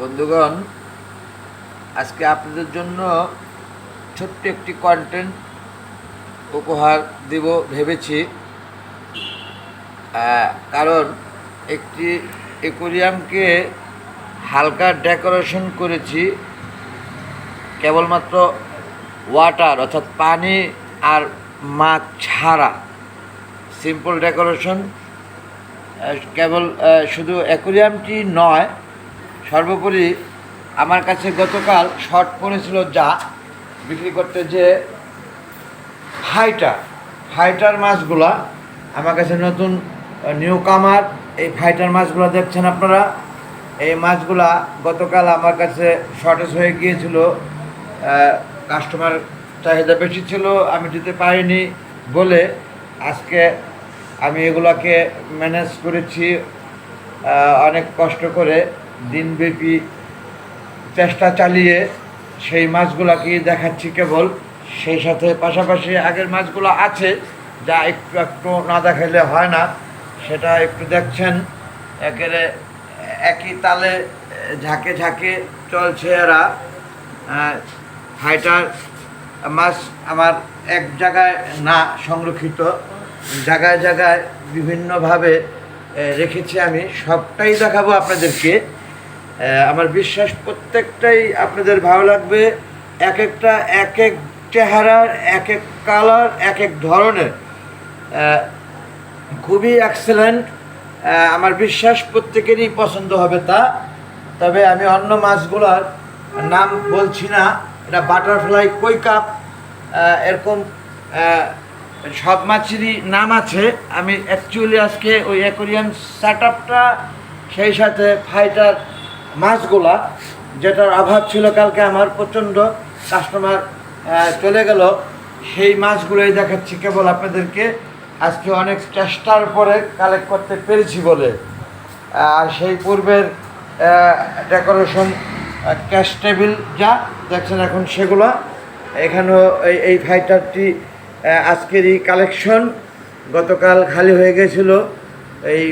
বন্ধুগণ, আজকে আপনাদের জন্য ছোট্ট একটি কন্টেন্ট উপহার দেব ভেবেছি। কারণ একটি অ্যাকোরিয়ামকে হালকা ডেকোরেশন করেছি। কেবলমাত্র ওয়াটার অর্থাৎ পানি আর মাছ ছাড়া। সিম্পল ডেকোরেশন কেবল শুধু অ্যাকোরিয়ামটি নয় সর্বোপরি আমার কাছে গতকাল শর্ট পড়েছিল যা বিক্রি করতে যে ফাইটার ফাইটার মাছগুলা আমার কাছে নতুন নিউ কামার এই ফাইটার মাছগুলো দেখছেন আপনারা? এই মাছগুলা গতকাল আমার কাছে শর্টেজ হয়ে গিয়েছিল কাস্টমার চাহিদা বেশি ছিল, আমি দিতে পারিনি বলে আজকে আমি এগুলাকে ম্যানেজ করেছি অনেক কষ্ট করে দিনব্যাপী চেষ্টা চালিয়ে সেই মাছগুলাকে দেখাচ্ছি কেবল। সেই সাথে পাশাপাশি আগের মাছগুলো আছে যা একটু একটু না দেখাইলে হয় না। সেটা একটু দেখছেন একেবারে একই তালে ঝাঁকে ঝাঁকে চলছে এরা। আহ, ফাইটার মাছ আমার এক জায়গায় না সংরক্ষিত জায়গায় জায়গায় বিভিন্নভাবে রেখেছি আমি। সবটাই দেখাবো আপনাদেরকে। আমার বিশ্বাস প্রত্যেকটাই আপনাদের ভালো লাগবে। এক একটা, এক এক চেহারার, এক এক কালার এক এক ধরনের। খুবই এক্সেলেন্ট আমার বিশ্বাস প্রত্যেকেরই পছন্দ হবে তা। তবে আমি অন্য মাছগুলোর নাম বলছি না। এটা বাটারফ্লাই কই কাপ এরকম সব মাছেরই নাম আছে। আমি অ্যাকচুয়ালি আজকে ওই অ্যাকোরিয়াম সেট সেই সাথে ফাইটার মাছগুলা, যেটার অভাব ছিল কালকে আমার প্রচণ্ড কাস্টমার চলে গেল, সেই মাছগুলোই দেখাচ্ছি কেবল আপনাদেরকে। আজকে অনেক চেষ্টার পরে কালেক্ট করতে পেরেছি বলে। আর সেই পূর্বের ডেকোরেশন ক্যাশ টেবিল যা, দেখছেন এখন সেগুলো। এখানেও এই এই ফাইটারটি আজকেরই কালেকশন গতকাল খালি হয়ে গেছিল। এই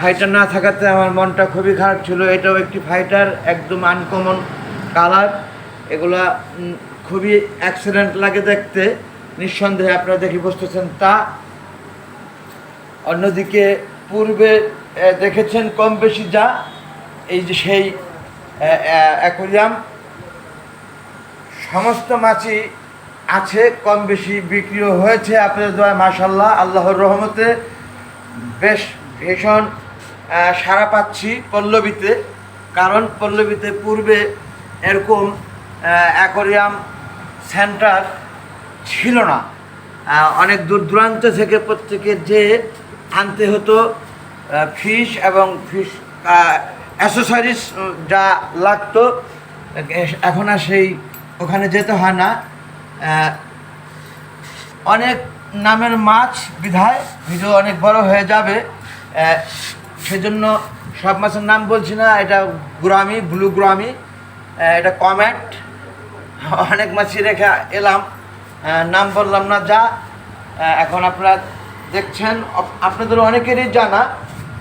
ফাইটার না থাকাতে আমার মনটা খুবই খারাপ ছিল। এটাও একটি ফাইটার একদম আনকমন কালার এগুলা খুবই অ্যাক্সিডেন্ট লাগে দেখতে। নিঃসন্দেহে আপনারা দেখে বসতেছেন তা। অন্যদিকে পূর্বে দেখেছেন কম বেশি যা, এই যে সেই অ্যাকোরিয়াম সমস্ত মাছই আছে, কম বেশি বিক্রিও হয়েছে, আপনাদের দোয়া মাশাল্লাহ আল্লাহর রহমতে। বেশ ভীষণ সাড়া পাচ্ছি পল্লবীতে, কারণ পল্লবীতে পূর্বে এরকম অ্যাকোরিয়াম সেন্টার ছিল না। অনেক দূর দূরান্ত থেকে প্রত্যেকে যে আনতে হতো ফিশ এবং ফিশ অ্যাসেসরিজ যা লাগতো, এখন আর সেই ওখানে যেতে হয় না। অনেক নামের মাছ বিধায়, ভিডিও অনেক বড় হয়ে যাবে। সেজন্য সব মাছের নাম বলছি না, এটা গ্রামি, ব্লু গ্রামি এটা কমেট অনেক মাছই রেখে এলাম নাম বললাম না, যা। এখন আপনারা দেখছেন আপ- আপনাদের অনেকেরই জানা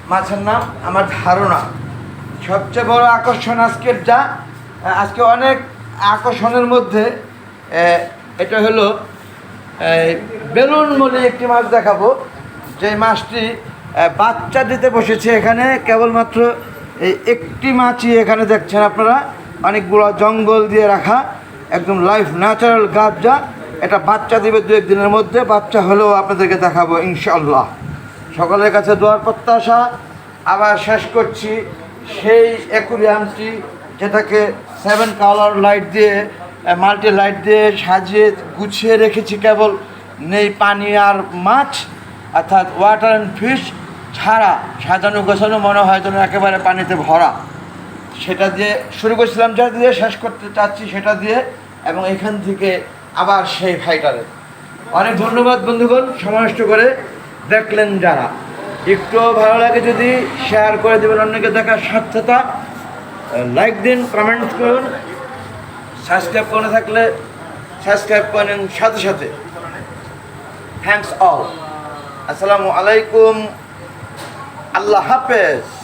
মাছের নাম, আমার ধারণা। সবচেয়ে বড় আকর্ষণ আজকের যা আজকে অনেক আকর্ষণের মধ্যে এটা হলো বেলুন মলি একটি মাছ দেখাবো। যে মাছটি বাচ্চা দিতে বসেছে এখানে। কেবলমাত্র এই একটি মাছই এখানে দেখছেন আপনারা। অনেকগুলো জঙ্গল দিয়ে রাখা। একদম লাইফ ন্যাচারাল গাছ যা এটা বাচ্চা দিবে দু একদিনের মধ্যে। বাচ্চা হলেও আপনাদেরকে দেখাবো ইনশাল্লাহ সকলের কাছে দোয়ার প্রত্যাশা। আবার শেষ করছি সেই অ্যাকুরিয়ামটি যেটাকে সেভেন কালার লাইট দিয়ে মাল্টি লাইট দিয়ে সাজিয়ে, গুছিয়ে রেখেছি কেবল। নেই পানি আর মাছ, অর্থাৎ ওয়াটার অ্যান্ড ফিশ ছাড়া সাজানো গোছানো মনে হয় যেন একেবারে পানিতে ভরা। সেটা দিয়ে শুরু করছিলাম যা দিয়ে শেষ করতে চাচ্ছি সেটা দিয়ে, এবং এখান থেকে আবার সেই ফাইটারে। অনেক ধন্যবাদ বন্ধুগণ সমানষ্ট করে দেখলেন যারা। একটু ভালো লাগে যদি শেয়ার করে দেবেন অন্যকে দেখার সার্থতা লাইক দিন কমেন্ট করুন সাবস্ক্রাইব করে থাকলে সাবস্ক্রাইব করেন সাথে সাথে। থ্যাংকস অল আসসালামু আলাইকুম। আল্লাহ হাফেজ।